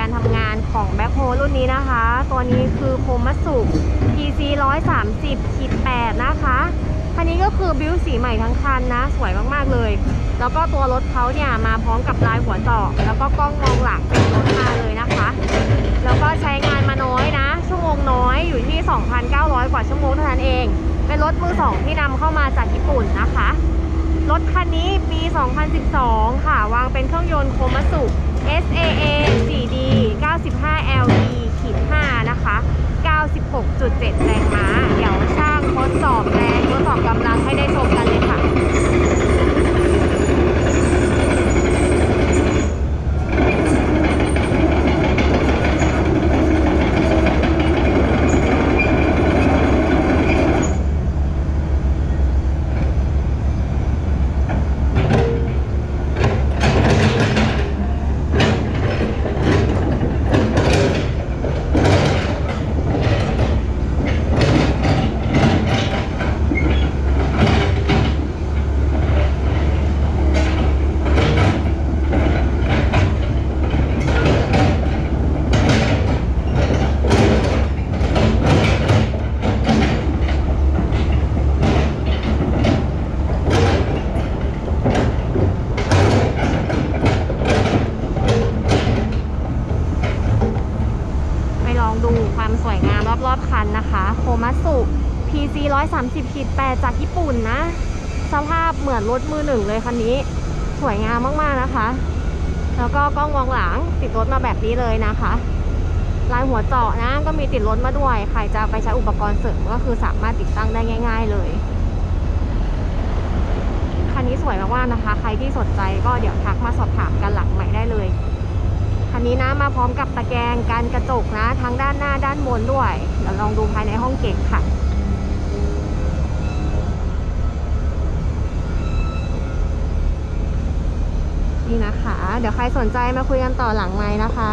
การทำงานของแบ็คโฮรุ่นนี้นะคะ ตัวนี้คือโคมัสุ PC 130ขีด8นะคะ คันนี้ก็คือบิวสีใหม่ทั้งคันนะ สวยมากๆเลย แล้วก็ตัวรถเขาเนี่ยมาพร้อมกับลายหัวเจาะแล้วก็กล้องมองหลังเป็นรถมาเลยนะคะ แล้วก็ใช้งานมาน้อยนะ ชั่วโมงน้อยอยู่ที่ 2,900 กว่าชั่วโมงเท่านั้นเอง เป็นรถมือสองที่นำเข้ามาจากญี่ปุ่นนะคะรถคันนี้ปี 2012 ค่ะ วางเป็นเครื่องยนต์โคมัสุ SAA 4D 95 LE ขีด5นะคะ 96.7 แรงม้า เดี๋ยวช่างทดสอบแรงทดสอบกำลังให้ได้ชมกัน องดูความสวยงามรอบๆคันนะคะโคมัสุ PC 130ขีด8จากญี่ปุ่นนะ สภาพเหมือนรถมือหนึ่งเลยคันนี้ สวยงามมากๆนะคะ แล้วก็กล้องมองหลังติดรถมาแบบนี้เลยนะคะลายหัวเจาะนะก็มีติดรถมาด้วย ใครจะไปใช้อุปกรณ์เสริมก็คือสามารถติดตั้งได้ง่าย ๆ เลยคันนี้สวยมากๆนะคะ ใครที่สนใจก็เดี๋ยวทักมาสอบถามกันหลังใหม่ได้เลย นนี้นะมาพร้อมกับตะแกรงการกระจกนะทั้งด้านหน้าด้านบนด้วย เดี๋ยวลองดูภายในห้องเก็บค่ะนี่นะคะ เดี๋ยวใครสนใจมาคุยกันต่อหลังไม้นะคะ